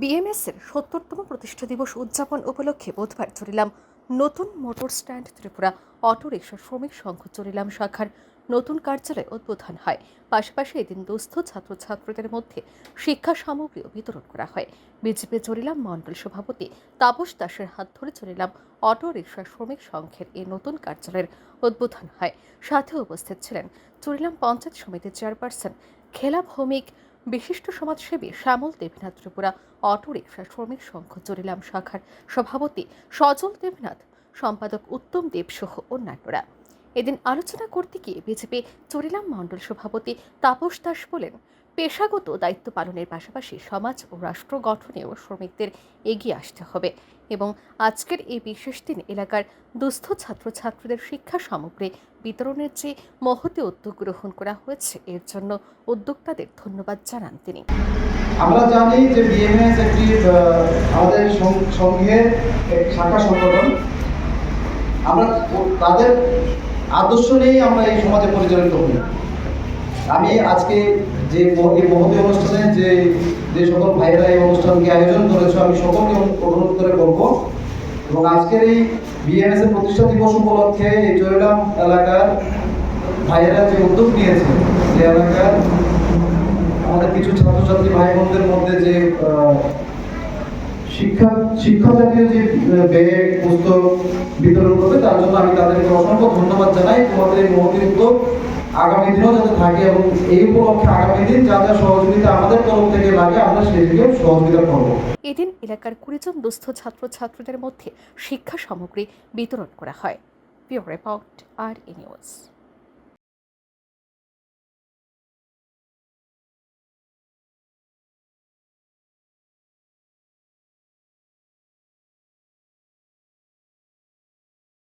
BMS এর সত্তরতম প্রতিষ্ঠা দিবস উদযাপন উপলক্ষে বুধবার চলিলাম নতুন motor stand Tripura. Auto rickshaw শ্রমিক সংঘ চলিলাম শাখার। নতুন কার্যালয় উদ্বোধন হয়। পাশাপাশি এদিন দুস্থ ছাত্রছাত্রীদের মধ্যে শিক্ষা সামগ্রীও বিতরণ করা হয়। বিজেপি চলিলাম মণ্ডল সভাপতি তাপস দাসের হাত ধরে চলিলাম অটো রিক্সা শ্রমিক সংঘের এই নতুন কার্যালয়ের উদ্বোধন হয়। সাথে উপস্থিত ছিলেন চুরিলাম পঞ্চায়েত সমিতির চেয়ারপারসন খেলা ভৌমিক বিশিষ্ট সমাজসেবী শ্যামল দেবনাথ ত্রিপুরা অটো রিক্সা শ্রমিক সংঘ জরিলাম শাখার সভাপতি সজল দেবনাথ, সম্পাদক উত্তম দেবসহ অন্যান্যরা। এদিন আলোচনা করতে গিয়ে বিজেপি চরিলাম মণ্ডল সভাপতি তাপস দাস বলেন, পেশাগত দায়িত্ব পালনের পাশাপাশি সমাজ ও রাষ্ট্র গঠনেও শ্রমিকদের এগিয়ে আসতে হবে এবং আজকের এই বিশেষ দিন এলাকার দুস্থ ছাত্রছাত্রীদের শিক্ষা সামগ্রী বিতরণের যে মহতে উদ্যোগ গ্রহণ করা হয়েছে, এর জন্য উদ্যোক্তাদের ধন্যবাদ জানান তিনি। আমরা জানি যে বিএমএস একটি আমাদের সংঘের শাখা সংগঠন। আমরা তাদের আদর্শ নিয়েই আমরা এই সমাজে পরিচালিত হই। আমি আজকে যে এই মহতী অনুষ্ঠানে যে যে সকল ভাইয়েরা এই অনুষ্ঠানকে আয়োজন করেছে, আমি সকলকে অনুরোধ করে বলব, এবং আজকের এই বিএমএস এর প্রতিষ্ঠা দিবস উপলক্ষে এই চৈরাম এলাকার ভাইয়েরা যে উদ্যোগ নিয়েছে যে এলাকার আমাদের কিছু ছাত্রছাত্রী ভাই বোনদের মধ্যে যে শিক্ষা শিক্ষা জাতীয় যে পুস্তক বিতরণ করবে, তার জন্য আমি তাদেরকে অসংখ্য ধন্যবাদ জানাই। তোমাদের এই আগামী যাতে থাকে এবং এই উপলক্ষে আগামী দিন যা যা সহযোগিতা আমাদের তরফ থেকে লাগে, আমরা সহযোগিতা করব। এদিন এলাকার কুড়িজন দুস্থ ছাত্রছাত্রীদের মধ্যে শিক্ষা সামগ্রী বিতরণ করা হয়। পিওর রিপোর্ট, আর নিউজ।